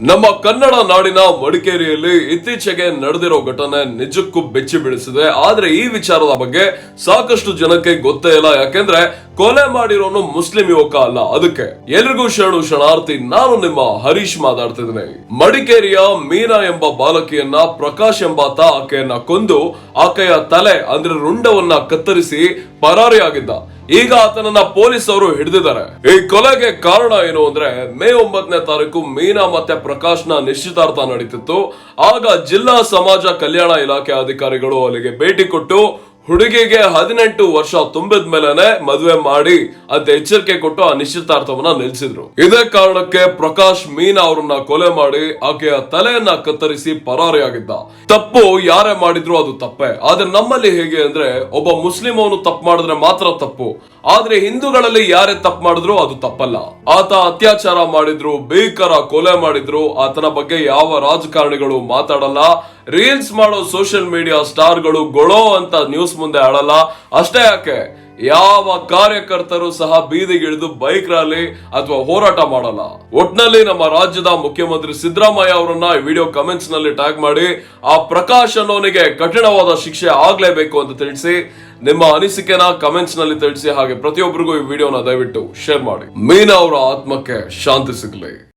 ನಮ್ಮ ಕನ್ನಡ ನಾಡಿನ ಮಡಿಕೇರಿಯಲ್ಲಿ ಇತ್ತೀಚೆಗೆ ನಡೆದಿರೋ ಘಟನೆ ನಿಜಕ್ಕೂ ಬೆಚ್ಚಿ ಬೀಳಿಸಿದೆ. ಆದ್ರೆ ಈ ವಿಚಾರದ ಬಗ್ಗೆ ಸಾಕಷ್ಟು ಜನಕ್ಕೆ ಗೊತ್ತೇ ಇಲ್ಲ. ಯಾಕೆಂದ್ರೆ ಕೊಲೆ ಮಾಡಿರೋನು ಮುಸ್ಲಿಂ ಯುವಕ ಅಲ್ಲ. ಅದಕ್ಕೆ ಎಲ್ರಿಗೂ ಶರಣು ಶರಣಾರ್ಥಿ, ನಾನು ನಿಮ್ಮ ಹರೀಶ್ ಮಾತಾಡ್ತಿದ್ದೀನಿ. ಮಡಿಕೇರಿಯ ಮೀನಾ ಎಂಬ ಬಾಲಕಿಯನ್ನ ಪ್ರಕಾಶ್ ಎಂಬಾತ ಆಕೆಯನ್ನ ಕೊಂದು ಆಕೆಯ ತಲೆ, ಅಂದ್ರೆ ರುಂಡವನ್ನ ಕತ್ತರಿಸಿ ಪರಾರಿಯಾಗಿದ್ದ. ಈಗ ಆತನನ್ನ ಪೊಲೀಸರು ಹಿಡಿದಿದ್ದಾರೆ. ಈ ಕೊಲೆಗೆ ಕಾರಣ ಏನು ಅಂದ್ರೆ ಮೇ ಒಂಬತ್ತನೇ ತಾರೀಕು ಮೀನಾ ಮತ್ತೆ ಪ್ರಕಾಶ್ನ ನಿಶ್ಚಿತಾರ್ಥ ನಡೀತಿತ್ತು. ಆಗ ಜಿಲ್ಲಾ ಸಮಾಜ ಕಲ್ಯಾಣ ಇಲಾಖೆ ಅಧಿಕಾರಿಗಳು ಅಲ್ಲಿಗೆ ಭೇಟಿ ಕೊಟ್ಟು ಹುಡುಗಿಗೆ ಹದಿನೆಂಟು ವರ್ಷ ತುಂಬಿದ ಮೇಲೆನೆ ಮದುವೆ ಮಾಡಿ ಅಂತ ಎಚ್ಚರಿಕೆ ಕೊಟ್ಟು ಆ ನಿಶ್ಚಿತಾರ್ಥವನ್ನ ನಿಲ್ಲಿಸಿದ್ರು. ಇದೇ ಕಾರಣಕ್ಕೆ ಪ್ರಕಾಶ್ ಮೀನಾ ಅವರನ್ನ ಕೊಲೆ ಮಾಡಿ ಆಕೆಯ ತಲೆಯನ್ನ ಕತ್ತರಿಸಿ ಪರಾರಿಯಾಗಿದ್ದ. ತಪ್ಪು ಯಾರೇ ಮಾಡಿದ್ರು ಅದು ತಪ್ಪೆ. ಆದ್ರೆ ನಮ್ಮಲ್ಲಿ ಹೇಗೆ ಅಂದ್ರೆ ಒಬ್ಬ ಮುಸ್ಲಿಂ ಅವನು ತಪ್ಪು ಮಾಡಿದ್ರೆ ಮಾತ್ರ ತಪ್ಪು. ಆದ್ರೆ ಹಿಂದೂಗಳಲ್ಲಿ ಯಾರೇ ತಪ್ಪು ಮಾಡಿದ್ರು ಅದು ತಪ್ಪಲ್ಲ. ಆತ ಅತ್ಯಾಚಾರ ಮಾಡಿದ್ರು, ಭೀಕರ ಕೊಲೆ ಮಾಡಿದ್ರು. ಆತನ ಬಗ್ಗೆ ಯಾವ ರಾಜಕಾರಣಿಗಳು ಮಾತಾಡಲ್ಲ. ರೀಲ್ಸ್ ಮಾಡೋ ಸೋಷಿಯಲ್ ಮೀಡಿಯಾ ಸ್ಟಾರ್ಗಳು ಗೊಳೋ ಅಂತ ನ್ಯೂಸ್ ಮುಂದೆ ಆಡಲ್ಲ. ಅಷ್ಟೇ ಯಾಕೆ? ಯಾವ ಕಾರ್ಯಕರ್ತರು ಸಹ ಬೀದಿಗಿಳಿದು ಬೈಕ್ ರ್ಯಾಲಿ ಅಥವಾ ಹೋರಾಟ ಮಾಡಲ್ಲ. ಒಟ್ನಲ್ಲಿ ನಮ್ಮ ರಾಜ್ಯದ ಮುಖ್ಯಮಂತ್ರಿ ಸಿದ್ದರಾಮಯ್ಯ ಅವರನ್ನ ಈ ವಿಡಿಯೋ ಕಮೆಂಟ್ಸ್ನಲ್ಲಿ ಟ್ಯಾಗ್ ಮಾಡಿ, ಆ ಪ್ರಕಾಶ್ ಅನ್ನೋನಿಗೆ ಕಠಿಣವಾದ ಶಿಕ್ಷೆ ಆಗ್ಲೇಬೇಕು ಅಂತ ತಿಳಿಸಿ, ನಿಮ್ಮ ಅನಿಸಿಕೆನ ಕಮೆಂಟ್ಸ್ನಲ್ಲಿ ತಿಳಿಸಿ ಹಾಗೆ ಪ್ರತಿಯೊಬ್ಬರಿಗೂ ಈ ವಿಡಿಯೋನ ದಯವಿಟ್ಟು ಶೇರ್ ಮಾಡಿ. ಮೀನಾ ಅವರ ಆತ್ಮಕ್ಕೆ ಶಾಂತಿ ಸಿಗಲಿ.